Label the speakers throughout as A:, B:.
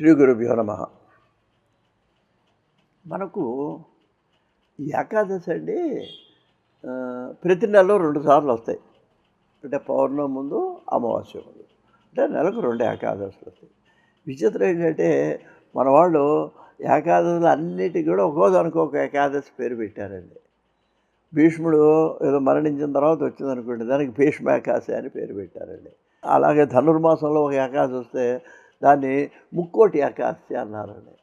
A: శ్రీ గురుభ్యో నమ. మనకు ఈ ఏకాదశి అండి ప్రతి నెలలో రెండు సార్లు వస్తాయి. అంటే పౌర్ణమి ముందు అమావాస్య ముందు. అంటే నెలకు రెండు ఏకాదశులు వస్తాయి. విచిత్రం ఏంటంటే మన వాళ్ళు ఏకాదశులు అన్నిటికీ కూడా ఒక్కోదానికి ఒక ఏకాదశి పేరు పెట్టారండి. భీష్ముడు ఏదో మరణించిన తర్వాత వచ్చిందనుకోండి దానికి భీష్మ ఏకాశి అని పేరు పెట్టారండి. అలాగే ధనుర్మాసంలో ఒక ఏకాదశి వస్తే దాన్ని ముక్కోటి ఏకాదశి అన్నారండి.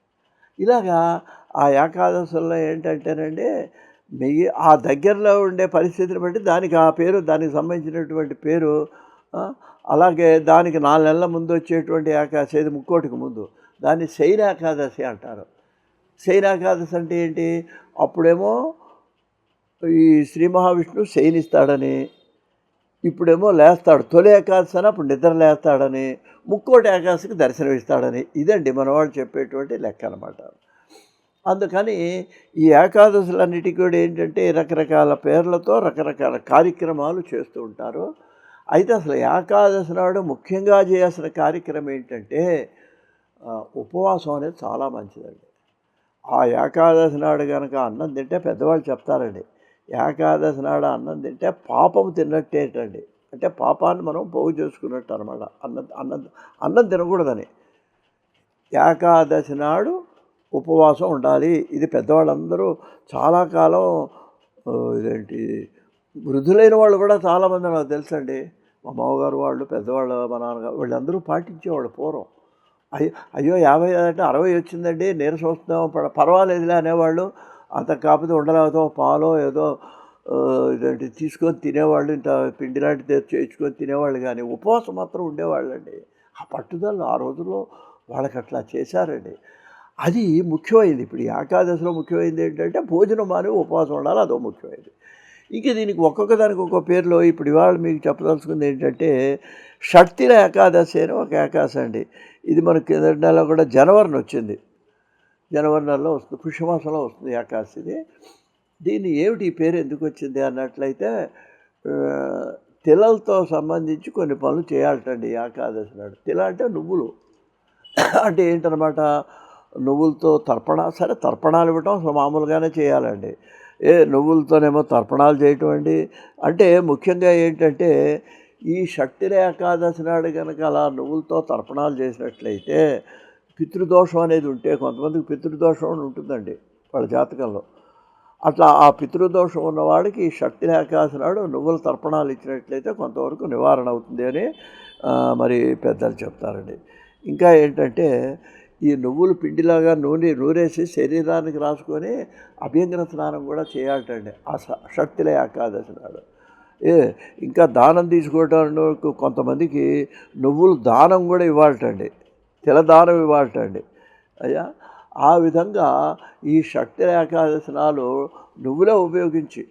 A: ఇలాగా ఆ ఏకాదశుల్లో ఏంటంటేనండి మిగి ఆ దగ్గరలో ఉండే పరిస్థితిని బట్టి దానికి ఆ పేరు దానికి సంబంధించినటువంటి పేరు అలాగే దానికి నాలుగు నెలల ముందు వచ్చేటువంటి ఏకాదశి ఇది ముక్కోటికి ముందు. దాన్ని శైన ఏకాదశి అంటారు. శైన ఏకాదశి అంటే ఏంటి? అప్పుడేమో ఈ శ్రీ మహావిష్ణువు శయనిస్తాడని ఇప్పుడేమో లేస్తాడు. తొలి ఏకాదశి అని అప్పుడు నిద్ర లేస్తాడని ముక్కోటి ఏకాదశికి దర్శనం ఇస్తాడని ఇదండి మనవాళ్ళు చెప్పేటువంటి లెక్క అనమాట అందుకని ఈ ఏకాదశులన్నిటికీ కూడా ఏంటంటే రకరకాల పేర్లతో రకరకాల కార్యక్రమాలు చేస్తూ ఉంటారు. అయితే అసలు ఏకాదశి నాడు ముఖ్యంగా చేయాల్సిన కార్యక్రమం ఏంటంటే ఉపవాసం అనేది చాలా మంచిదండి. ఆ ఏకాదశి నాడు కనుక అన్నం తింటే పెద్దవాళ్ళు చెప్తారండి ఏకాదశి నాడు అన్నం తింటే పాపం తిన్నట్టేటండి. అంటే పాపాన్ని మనం పోగు చేసుకున్నట్టు అనమాట అన్నం అన్నం అన్నం తినకూడదని. ఏకాదశి నాడు ఉపవాసం ఉండాలి. ఇది పెద్దవాళ్ళందరూ చాలా కాలం ఇదేంటి వృద్ధులైన వాళ్ళు కూడా చాలామంది నాకు తెలుసండి. మా మామగారు వాళ్ళు పెద్దవాళ్ళు మా నాన్నగారు వీళ్ళందరూ పాటించేవాళ్ళు పూర్వం. అయ్యో అయ్యో యాభై అంటే అరవై వచ్చిందండి నీరసం వస్తున్నాం పర్వాలేదులే అనేవాళ్ళు. అంత కాకపోతే ఉండలేదో పాలో ఏదో ఇదేంటి తీసుకొని తినేవాళ్ళు ఇంత పిండి లాంటిది చేయించుకొని తినేవాళ్ళు కానీ ఉపవాసం మాత్రం ఉండేవాళ్ళండి. ఆ పట్టుదల ఆ రోజుల్లో వాళ్ళకి అట్లా చేశారండి. అది ముఖ్యమైంది. ఇప్పుడు ఈ ఏకాదశిలో ముఖ్యమైనది ఏంటంటే భోజనం మాని ఉపవాసం ఉండాలి అదో ముఖ్యమైనది ఇంక దీనికి ఒక్కొక్క దానికి ఒక్కొక్క పేరులో. ఇప్పుడు ఇవాళ మీకు చెప్పదలుచుకుంది ఏంటంటే షట్తిల ఏకాదశి అని ఒక ఏకాదశి అండి. ఇది మనకి కిందటి నెల కూడా జనవరిని వచ్చింది. జనవరి నెలలో వస్తుంది పుష్యమాసంలో వస్తుంది ఏకాదశి దీన్ని ఏమిటి ఈ పేరు ఎందుకు వచ్చింది అన్నట్లయితే తిలలతో సంబంధించి కొన్ని పనులు చేయాలటండి ఈ ఏకాదశి నాడు. తిల అంటే నువ్వులు. అంటే ఏంటనమాట నువ్వులతో తర్పణ సరే తర్పణాలు ఇవ్వటం అసలు మామూలుగానే చేయాలండి. ఏ నువ్వులతోనేమో తర్పణాలు చేయటం అండి. అంటే ముఖ్యంగా ఏంటంటే ఈ షట్టిర ఏకాదశి నాడు కనుక అలా నువ్వులతో తర్పణాలు చేసినట్లయితే పితృదోషం అనేది ఉంటే కొంతమందికి పితృదోషం అని ఉంటుందండి వాళ్ళ జాతకంలో. అట్లా ఆ పితృదోషం ఉన్నవాడికి ఈ లేకాసినాడు నువ్వుల తర్పణాలు ఇచ్చినట్లయితే కొంతవరకు నివారణ అవుతుంది అని మరి పెద్దలు చెప్తారండి. ఇంకా ఏంటంటే ఈ నువ్వులు పిండిలాగా నూనె నూరేసి శరీరానికి రాసుకొని అభ్యంగన స్నానం కూడా చేయాలటండి ఆ ష- షట్టిల ఏకాదశి నాడు. ఏ ఇంకా దానం తీసుకోవడానికి కొంతమందికి నువ్వులు దానం కూడా ఇవ్వాలటండి. తిల దానం ఇవ్వాలటండి అయ్యా ఆ విధంగా ఈ శక్తి ఏకాదశనాలు నువ్వులే ఉపయోగించి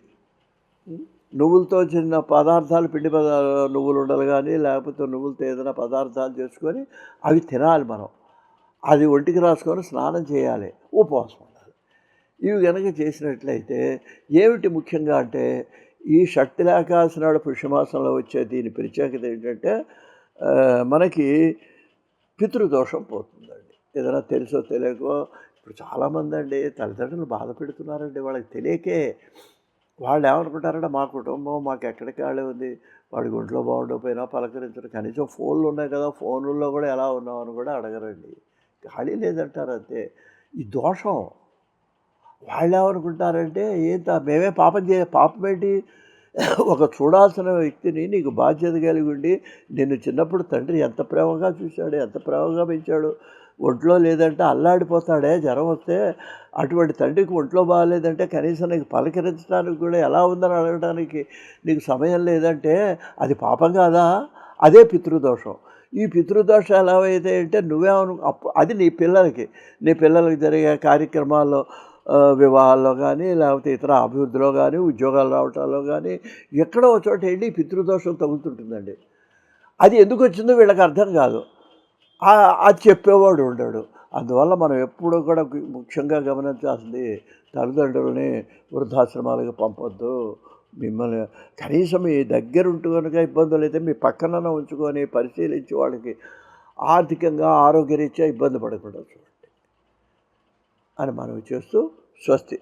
A: నువ్వులతో చిన్న పదార్థాలు పిండి పదార్థాలు నువ్వులు ఉండాలి కానీ లేకపోతే నువ్వులతో ఏదైనా పదార్థాలు చేసుకొని అవి తినాలి మనం. అది ఒంటికి రాసుకొని స్నానం చేయాలి. ఉపవాసం ఉండాలి. ఇవి కనుక చేసినట్లయితే ఏమిటి ముఖ్యంగా అంటే ఈ శక్తి లేకాల్సిన పుష్యమాసంలో వచ్చే దీని ప్రత్యేకత ఏంటంటే మనకి పితృదోషం పోతుందండి. ఏదైనా తెలుసో తెలియకో. ఇప్పుడు చాలామంది అండి తల్లిదండ్రులు బాధ పెడుతున్నారండి వాళ్ళకి తెలియకే. వాళ్ళు ఏమనుకుంటారంటే మా కుటుంబం మాకు ఎక్కడికి వాళ్ళే ఉంది. వాడి ఒంట్లో బాగుండకపోయినా పలకరించడం కనీసం ఫోన్లు ఉన్నాయి కదా ఫోన్లలో కూడా ఎలా ఉన్నామని కూడా అడగరండి. ఖాళీ లేదంటారు అంతే. ఈ దోషం. వాళ్ళు ఏమనుకుంటారంటే ఏంత మేమే పాపం చే పాపం ఏంటి? ఒక చూడాల్సిన వ్యక్తిని నీకు బాధ్యత కలిగి ఉండి నిన్ను చిన్నప్పుడు తండ్రి ఎంత ప్రేమగా చూశాడు ఎంత ప్రేమగా పెంచాడు ఒంట్లో లేదంటే అల్లాడిపోతాడే జ్వరం వస్తే అటువంటి తండ్రికి ఒంట్లో బాగాలేదంటే కనీసం నీకు పలకరించడానికి కూడా ఎలా ఉందని అడగడానికి నీకు సమయం లేదంటే అది పాపం కాదా? అదే పితృదోషం. ఈ పితృదోషం ఎలా అయితే అంటే నువ్వేమను అప్పు అది నీ పిల్లలకి. నీ పిల్లలకి జరిగే కార్యక్రమాల్లో వివాహాల్లో కానీ లేకపోతే ఇతర అభివృద్ధిలో కానీ ఉద్యోగాలు రావటాల్లో కానీ ఎక్కడో చోట వెళ్ళి పితృదోషం తగులుతుంటుందండి. అది ఎందుకు వచ్చిందో వీళ్ళకి అర్థం కాదు. అది చెప్పేవాడు ఉండడు. అందువల్ల మనం ఎప్పుడూ కూడా ముఖ్యంగా గమనించాల్సింది తల్లిదండ్రులని వృద్ధాశ్రమాలకు పంపొద్దు. మిమ్మల్ని కనీసం మీ దగ్గర ఉంటూ కనుక ఇబ్బందులు అయితే మీ పక్కన ఉంచుకొని పరిశీలించి వాళ్ళకి ఆర్థికంగా ఆరోగ్యరీత్యా ఇబ్బంది పడకుండా చూడండి. అని మనవి చేస్తూ స్వస్తి.